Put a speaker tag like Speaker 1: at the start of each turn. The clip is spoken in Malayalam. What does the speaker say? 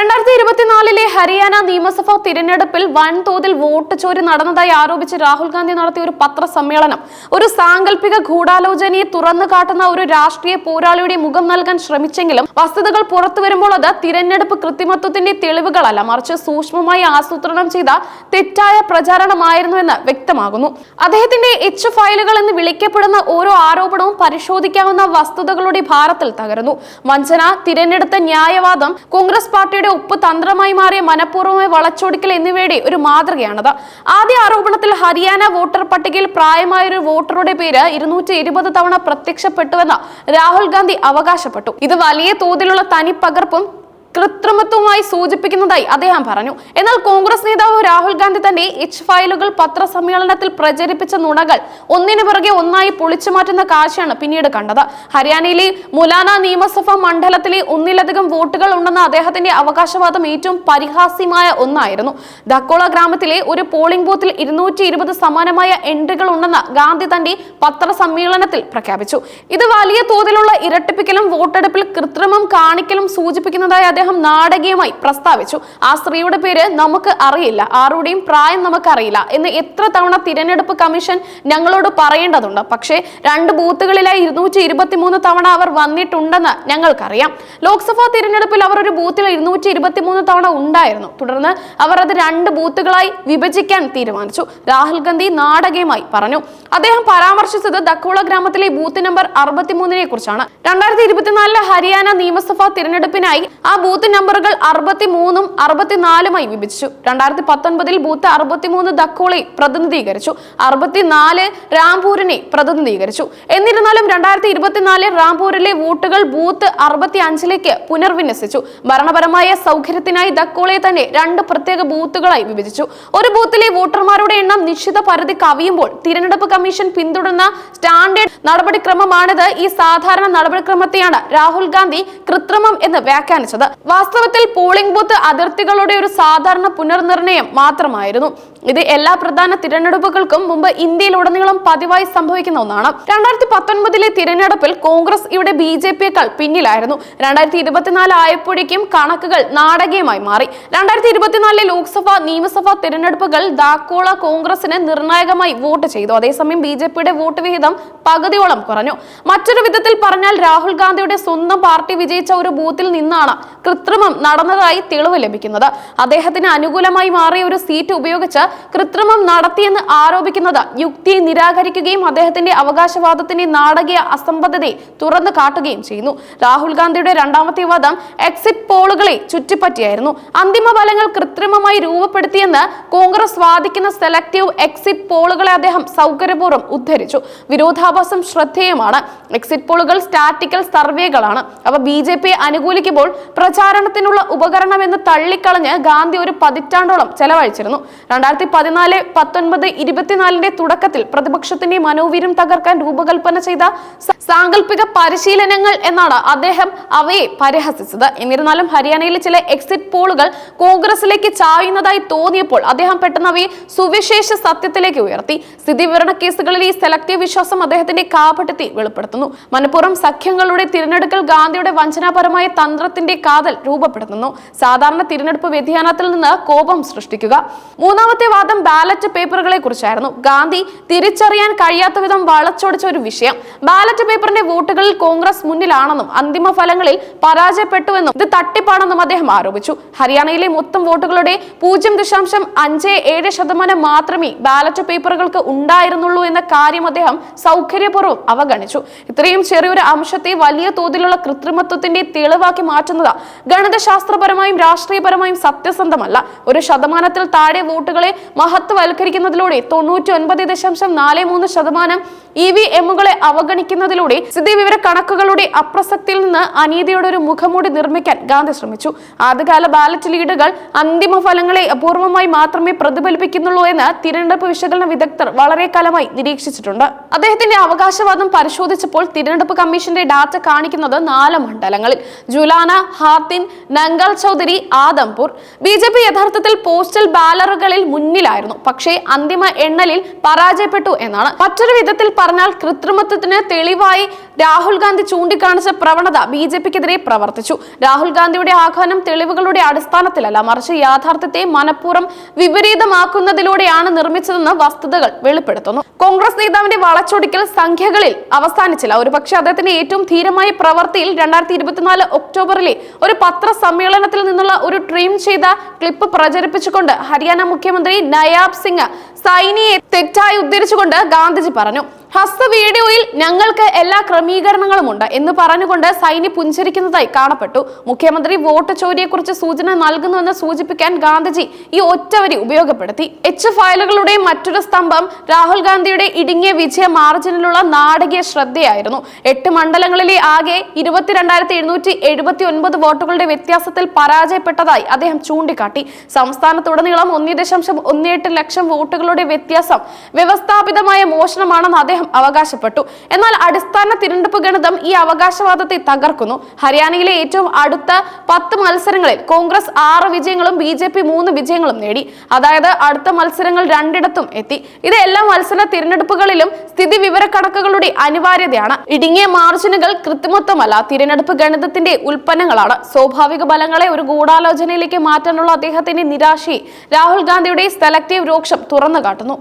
Speaker 1: രണ്ടായിരത്തി ഇരുപത്തിനാലിലെ ഹരിയാന നിയമസഭാ തിരഞ്ഞെടുപ്പിൽ വൻതോതിൽ വോട്ട് ചോരി നടന്നതായി ആരോപിച്ച് രാഹുൽ ഗാന്ധി നടത്തിയ ഒരു പത്രസമ്മേളനം. ഒരു സാങ്കല്പിക ഗൂഢാലോചനയെ തുറന്നു കാട്ടുന്ന ഒരു രാഷ്ട്രീയ പോരാളിയുടെ മുഖം നൽകാൻ ശ്രമിച്ചെങ്കിലും വസ്തുതകൾ പുറത്തു വരുമ്പോൾ അത് തിരഞ്ഞെടുപ്പ് കൃത്രിമത്വത്തിന്റെ തെളിവുകളല്ല. മറിച്ച് സൂക്ഷ്മമായി ആസൂത്രണം ചെയ്ത തെറ്റായ പ്രചാരണമായിരുന്നുവെന്ന് വ്യക്തമാകുന്നു. അദ്ദേഹത്തിന്റെ എച്ച് ഫയലുകൾ എന്ന് വിളിക്കപ്പെടുന്ന ഓരോ ആരോപണവും പരിശോധിക്കാവുന്ന വസ്തുതകളുടെ ഭാരത്തിൽ തകരുന്നു. വഞ്ചന തിരഞ്ഞെടുത്ത ന്യായവാദം കോൺഗ്രസ് പാർട്ടിയുടെ ഉപ്പ് തന്ത്രമായി മാറിയ മനഃപൂർവമായ വളച്ചൊടിക്കൽ എന്നിവയുടെ ഒരു മാതൃകയാണത്. ആദ്യ ആരോപണത്തിൽ ഹരിയാന വോട്ടർ പട്ടികയിൽ പ്രായമായ ഒരു വോട്ടറുടെ പേര് ഇരുന്നൂറ്റി ഇരുപത് തവണ പ്രത്യക്ഷപ്പെട്ടുവെന്ന് രാഹുൽ ഗാന്ധി അവകാശപ്പെട്ടു. ഇത് വലിയ തോതിലുള്ള തനിപ്പകർപ്പും കൃത്രിമത്വമായി സൂചിപ്പിക്കുന്നതായി അദ്ദേഹം പറഞ്ഞു. എന്നാൽ കോൺഗ്രസ് നേതാവ് രാഹുൽ ഗാന്ധി തന്നെ എച്ച് ഫയലുകൾ പത്രസമ്മേളനത്തിൽ പ്രചരിപ്പിച്ച നുണകൾ ഒന്നിനു പിറകെ ഒന്നായി പൊളിച്ചു മാറ്റുന്ന കാഴ്ചയാണ് പിന്നീട് കണ്ടത്. ഹരിയാനയിലെ മുലാന നിയമസഭാ മണ്ഡലത്തിലെ ഒന്നിലധികം വോട്ടുകൾ ഉണ്ടെന്ന അദ്ദേഹത്തിന്റെ അവകാശവാദം ഏറ്റവും പരിഹാസ്യമായ ഒന്നായിരുന്നു. ധക്കോള ഗ്രാമത്തിലെ ഒരു പോളിംഗ് ബൂത്തിൽ ഇരുന്നൂറ്റി ഇരുപത് സമാനമായ എൻട്രികൾ ഉണ്ടെന്ന് ഗാന്ധി തന്റെ പത്രസമ്മേളനത്തിൽ പ്രഖ്യാപിച്ചു. ഇത് വലിയ തോതിലുള്ള ഇരട്ടിപ്പിക്കലും വോട്ടെടുപ്പിൽ കൃത്രിമം കാണിക്കലും സൂചിപ്പിക്കുന്നതായി അദ്ദേഹം നാടകീയമായി പ്രസ്താവിച്ചു. ആ സ്ത്രീയുടെ പേര് നമുക്ക് അറിയില്ല. ആരുടെയും പ്രായം നമുക്കറിയില്ല എന്ന് എത്ര തവണ തിരഞ്ഞെടുപ്പ് കമ്മീഷൻ ഞങ്ങളോട് പറയേണ്ടതുണ്ട്. പക്ഷേ രണ്ട് ബൂത്തുകളിലായി ഇരുന്നൂറ്റി ഇരുപത്തിമൂന്ന് തവണ അവർ വന്നിട്ടുണ്ടെന്ന് ഞങ്ങൾക്കറിയാം. ലോക്സഭാ തിരഞ്ഞെടുപ്പിൽ അവർ ഒരു ബൂത്തിൽ ഇരുന്നൂറ്റി ഇരുപത്തിമൂന്ന് തവണ ഉണ്ടായിരുന്നു. തുടർന്ന് അവർ അത് രണ്ട് ബൂത്തുകളായി വിഭജിക്കാൻ തീരുമാനിച്ചു. രാഹുൽ ഗാന്ധി നാടകീയമായി പറഞ്ഞു. അദ്ദേഹം പരാമർശിച്ചത് ദക്കോള ഗ്രാമത്തിലെ ബൂത്ത് നമ്പർ അറുപത്തിമൂന്നിനെ കുറിച്ചാണ് രണ്ടായിരത്തി ഇരുപത്തിനാലിലെ ഹരിയാന നിയമസഭാ തിരഞ്ഞെടുപ്പിനായി ആ ബൂത്ത് നമ്പറുകൾ അറുപത്തിമൂന്നും അറുപത്തിനാലുമായി വിഭജിച്ചു. രണ്ടായിരത്തി പത്തൊൻപതിൽ ബൂത്ത് അറുപത്തിമൂന്ന് ദക്കോളെ പ്രതിനിധീകരിച്ചു. അറുപത്തിനാല് രാംപൂരിനെ പ്രതിനിധീകരിച്ചു. എന്നിരുന്നാലും രണ്ടായിരത്തി ഇരുപത്തിനാല് റാംപൂരിലെ വോട്ടുകൾ ബൂത്ത് അറുപത്തി അഞ്ചിലേക്ക് പുനർവിന്യസിച്ചു. ഭരണപരമായ സൗകര്യത്തിനായി ദക്കോളെ തന്നെ രണ്ട് പ്രത്യേക ബൂത്തുകളായി വിഭജിച്ചു. ഒരു ബൂത്തിലെ വോട്ടർമാരുടെ എണ്ണം നിശ്ചിത പരിധി കവിയുമ്പോൾ തിരഞ്ഞെടുപ്പ് കമ്മീഷൻ പിന്തുടർന്ന സ്റ്റാൻഡേർഡ് നടപടിക്രമമാണിത്. ഈ സാധാരണ നടപടിക്രമത്തെയാണ് രാഹുൽ ഗാന്ധി കൃത്രിമം എന്ന് വ്യാഖ്യാനിച്ചത്. വാസ്തവത്തിൽ പോളിംഗ് ബൂത്ത് അതിർത്തികളുടെ ഒരു സാധാരണ പുനർനിർണയം മാത്രമായിരുന്നു. ഇത് എല്ലാ പ്രധാന തിരഞ്ഞെടുപ്പുകൾക്കും മുമ്പ് ഇന്ത്യയിൽ ഉടനീളം പതിവായി സംഭവിക്കുന്ന ഒന്നാണ്. രണ്ടായിരത്തി പത്തൊൻപതിലെ തിരഞ്ഞെടുപ്പിൽ കോൺഗ്രസ് ഇവിടെ ബി ജെ പിയേക്കാൾ പിന്നിലായിരുന്നു. രണ്ടായിരത്തി ഇരുപത്തിനാല് ആയപ്പോഴേക്കും കണക്കുകൾ നാടകീയമായി മാറി. രണ്ടായിരത്തി ഇരുപത്തിനാലിലെ ലോക്സഭാ നിയമസഭാ തിരഞ്ഞെടുപ്പുകൾ ദാക്കോള കോൺഗ്രസിന് നിർണായകമായി വോട്ട് ചെയ്തു. അതേസമയം ബി ജെ പിയുടെ വോട്ട് വിഹിതം പകുതിയോളം കുറഞ്ഞു. മറ്റൊരു വിധത്തിൽ പറഞ്ഞാൽ രാഹുൽ ഗാന്ധിയുടെ സ്വന്തം പാർട്ടി വിജയിച്ച ഒരു ബൂത്തിൽ നിന്നാണ് കൃത്രിമം നടന്നതായി തെളിവ് ലഭിക്കുന്നത്. അദ്ദേഹത്തിന് അനുകൂലമായി മാറിയ ഒരു സീറ്റ് ഉപയോഗിച്ച് കൃത്രിമം നടത്തിയെന്ന് ആരോപിക്കുന്നത് യുക്തിയെ നിരാകരിക്കുകയും അദ്ദേഹത്തിന്റെ അവകാശവാദത്തിന്റെ നാടകീയ അസംബദ്ധതയെ തുറന്നു കാട്ടുകയും ചെയ്യുന്നു. രാഹുൽ ഗാന്ധിയുടെ രണ്ടാമത്തെ വാദം എക്സിറ്റ് പോളുകളെ ചുറ്റിപ്പറ്റിയായിരുന്നു. അന്തിമ ഫലങ്ങൾ കൃത്രിമമായി രൂപപ്പെടുത്തിയെന്ന് കോൺഗ്രസ് വാദിക്കുന്ന സെലക്ടീവ് എക്സിറ്റ് പോളുകളെ അദ്ദേഹം സൗകര്യപൂർവം ഉദ്ധരിച്ചു. വിരോധാഭാസം ശ്രദ്ധേയമാണ്. എക്സിറ്റ് പോളുകൾ സ്റ്റാറ്റിക്കൽ സർവേകളാണ്. അവ ബി ജെ പിയെ അനുകൂലിക്കുമ്പോൾ പ്രചാരണത്തിനുള്ള ഉപകരണമെന്ന് തള്ളിക്കളഞ്ഞ് ഗാന്ധി ഒരു പതിറ്റാണ്ടോളം ചെലവഴിച്ചിരുന്നു. രണ്ടായിരത്തി പതിനാല് പത്തൊൻപത് ഇരുപത്തിനാലിന്റെ തുടക്കത്തിൽ പ്രതിപക്ഷത്തിന്റെ മനോവീര്യം തകർക്കാൻ രൂപകൽപ്പന ചെയ്ത സാങ്കല്പിക പരിശീലനങ്ങൾ എന്നാണ് അദ്ദേഹം അവയെ പരിഹസിച്ചത്. എന്നിരുന്നാലും ഹരിയാനയിലെ ചില എക്സിറ്റ് പോളുകൾ കോൺഗ്രസിലേക്ക് ചായുന്നതായി തോന്നിയപ്പോൾ അദ്ദേഹം പെട്ടെന്ന് അവയെ സുവിശേഷ സത്യത്തിലേക്ക് ഉയർത്തി. സ്ഥിതിവിവരണ കേസുകളിൽ ഈ സെലക്ടീവ് വിശ്വാസം അദ്ദേഹത്തിന്റെ കാപട്യത്തെ വെളിപ്പെടുത്തുന്നു. മനഃപൂർവം സഖ്യങ്ങളുടെ തിരഞ്ഞെടുക്കൽ ഗാന്ധിയുടെ വഞ്ചനാപരമായ തന്ത്രത്തിന്റെ കാതൽ രൂപപ്പെടുത്തുന്നു. സാധാരണ തിരഞ്ഞെടുപ്പ് വ്യതിയാനത്തിൽ നിന്ന് കോപം സൃഷ്ടിക്കുക. മൂന്നാമത്തെ വാദം ബാലറ്റ് പേപ്പറുകളെ കുറിച്ചായിരുന്നു. ഗാന്ധി തിരിച്ചറിയാൻ കഴിയാത്ത വിധം വളച്ചൊടിച്ച ഒരു വിഷയം. ബാലറ്റ് പേപ്പറിന്റെ വോട്ടുകളിൽ കോൺഗ്രസ് മുന്നിലാണെന്നും അന്തിമ ഫലങ്ങളിൽ പരാജയപ്പെട്ടുവെന്നും ഇത് തട്ടിപ്പാണെന്നും അദ്ദേഹം ആരോപിച്ചു. ഹരിയാനയിലെ മൊത്തം വോട്ടുകളുടെ പൂജ്യം ദശാംശം അഞ്ച് ഏഴ് ശതമാനം മാത്രമേ ബാലറ്റ് പേപ്പറുകൾക്ക് ഉണ്ടായിരുന്നുള്ളൂ എന്ന കാര്യം അദ്ദേഹം സൗകര്യപൂർവം അവഗണിച്ചു. ഇത്രയും ചെറിയൊരു അംശത്തെ വലിയ തോതിലുള്ള കൃത്രിമത്വത്തിന്റെ തെളിവാക്കി മാറ്റുന്നത് ഗണിതശാസ്ത്രപരമായും രാഷ്ട്രീയപരമായും സത്യസന്ധമല്ല. ഒരു ശതമാനത്തിൽ താഴെ വോട്ടുകളെ മഹത്വവൽക്കരിക്കുന്നതിലൂടെ തൊണ്ണൂറ്റി ഒൻപത് ദശാംശം നാല് മൂന്ന് ശതമാനം ഇ വി എമ്മുകളെ അവഗണിക്കുന്നതിലൂടെ സ്ഥിതിവിവര കണക്കുകളുടെ അപ്രസക്തിയിൽ നിന്ന് അനീതിയുടെ ഒരു മുഖമൂടി നിർമ്മിക്കാൻ ഗാന്ധി ശ്രമിച്ചു. ആദ്യകാല ബാലറ്റ് ലീഡുകൾ അന്തിമ ഫലങ്ങളെ അപൂർവമായി മാത്രമേ പ്രതിഫലിപ്പിക്കുന്നുള്ളൂ എന്ന് തിരഞ്ഞെടുപ്പ് വിശകലന വിദഗ്ധർ വളരെ കാലമായി നിരീക്ഷിച്ചിട്ടുണ്ട്. അദ്ദേഹത്തിന്റെ അവകാശവാദം പരിശോധിച്ചപ്പോൾ തിരഞ്ഞെടുപ്പ് കമ്മീഷന്റെ ഡാറ്റ കാണിക്കുന്നത് നാല് മണ്ഡലങ്ങളിൽ. Julana Hathin Nangal Chaudhry Adampur. B J P യഥാർത്ഥത്തിൽ പോസ്റ്റൽ ബാലറുകളിൽ മുന്നിലായിരുന്നു. പക്ഷേ അന്തിമ എണ്ണലിൽ പരാജയപ്പെട്ടു എന്നാണ്. മറ്റൊരു വിധത്തിൽ പറഞ്ഞാൽ കൃത്രിമത്വത്തിന് തെളിവായി രാഹുൽ ഗാന്ധി ചൂണ്ടിക്കാണിച്ച പ്രവണത ബി ജെ പിക്കെതിരെ പ്രവർത്തിച്ചു. രാഹുൽ ഗാന്ധിയുടെ ആഹ്വാനം തെളിവുകളുടെ അടിസ്ഥാനത്തിലല്ല. മറിച്ച് യാഥാർത്ഥ്യത്തെ മനഃപൂർവം വിപരീതമാക്കുന്നതിലൂടെയാണ് നിർമ്മിച്ചതെന്ന് വസ്തുതകൾ വെളിപ്പെടുത്തുന്നു. കോൺഗ്രസ് നേതാവിന്റെ വളച്ചൊടിക്കൽ സംഖ്യകളിൽ അവസാനിച്ചില്ല. ഒരുപക്ഷെ അദ്ദേഹത്തിന്റെ ഏറ്റവും ധീരമായ പ്രവൃത്തിയിൽ രണ്ടായിരത്തി ഇരുപത്തിനാല് ഒക്ടോബറിലെ ഒരു പത്രസമ്മേളനത്തിൽ നിന്നുള്ള ഒരു ട്രീം ചെയ്ത ക്ലിപ്പ് പ്രചരിപ്പിച്ചുകൊണ്ട് ഹരിയാന മുഖ്യമന്ത്രി നയാബ് സിംഗ് സൈനിയെ തെറ്റായി ഉദ്ധരിച്ചുകൊണ്ട് ഗാന്ധിജി പറഞ്ഞു ഹസ്ത വീഡിയോയിൽ ഞങ്ങൾക്ക് എല്ലാ ക്രമീകരണങ്ങളും ഉണ്ട് എന്ന് പറഞ്ഞുകൊണ്ട് സൈനി പുഞ്ചരിക്കുന്നതായി കാണപ്പെട്ടു. മുഖ്യമന്ത്രി വോട്ട് ചോരിയെക്കുറിച്ച് സൂചന നൽകുന്നുവെന്ന് സൂചിപ്പിക്കാൻ ഗാന്ധിജി ഈ ഒറ്റവരി ഉപയോഗപ്പെടുത്തി. എച്ച് ഫയലുകളുടെ മറ്റൊരു സ്തംഭം രാഹുൽ ഗാന്ധിയുടെ ഇടുങ്ങിയ വിജയ മാർജിനിലുള്ള നാടകീയ ശ്രദ്ധയായിരുന്നു. എട്ട് മണ്ഡലങ്ങളിലെ ആകെ ഇരുപത്തിരണ്ടായിരത്തി എഴുന്നൂറ്റി എഴുപത്തി ഒൻപത് വോട്ടുകളുടെ വ്യത്യാസത്തിൽ പരാജയപ്പെട്ടതായി അദ്ദേഹം ചൂണ്ടിക്കാട്ടി. സംസ്ഥാനത്തുടനീളം ഒന്നേ ദശാംശം ഒന്നേട്ട് ലക്ഷം വോട്ടുകളുടെ വ്യത്യാസം വ്യവസ്ഥാപിതമായ മോഷണമാണെന്ന് അദ്ദേഹം അവകാശപ്പെട്ടു. എന്നാൽ അടിസ്ഥാന തിരഞ്ഞെടുപ്പ് ഗണിതം ഈ അവകാശവാദത്തെ തകർക്കുന്നു. ഹരിയാനയിലെ ഏറ്റവും അടുത്ത പത്ത് മത്സരങ്ങളിൽ കോൺഗ്രസ് ആറ് വിജയങ്ങളും ബി ജെ പി മൂന്ന് വിജയങ്ങളും നേടി. അതായത് അടുത്ത മത്സരങ്ങൾ രണ്ടിടത്തും എത്തി. ഇത് എല്ലാ മത്സര തിരഞ്ഞെടുപ്പുകളിലും സ്ഥിതി വിവരക്കണക്കുകളുടെ അനിവാര്യതയാണ്. ഇടുങ്ങിയ മാർജിനുകൾ കൃത്രിമത്വമല്ല തിരഞ്ഞെടുപ്പ് ഗണിതത്തിന്റെ ഉൽപ്പന്നങ്ങളാണ്. സ്വാഭാവിക ബലങ്ങളെ ഒരു ഗൂഢാലോചനയിലേക്ക് മാറ്റാനുള്ള അദ്ദേഹത്തിന്റെ നിരാശയെ രാഹുൽ ഗാന്ധിയുടെ സെലക്ടീവ് രോക്ഷം കാട്ടുന്നു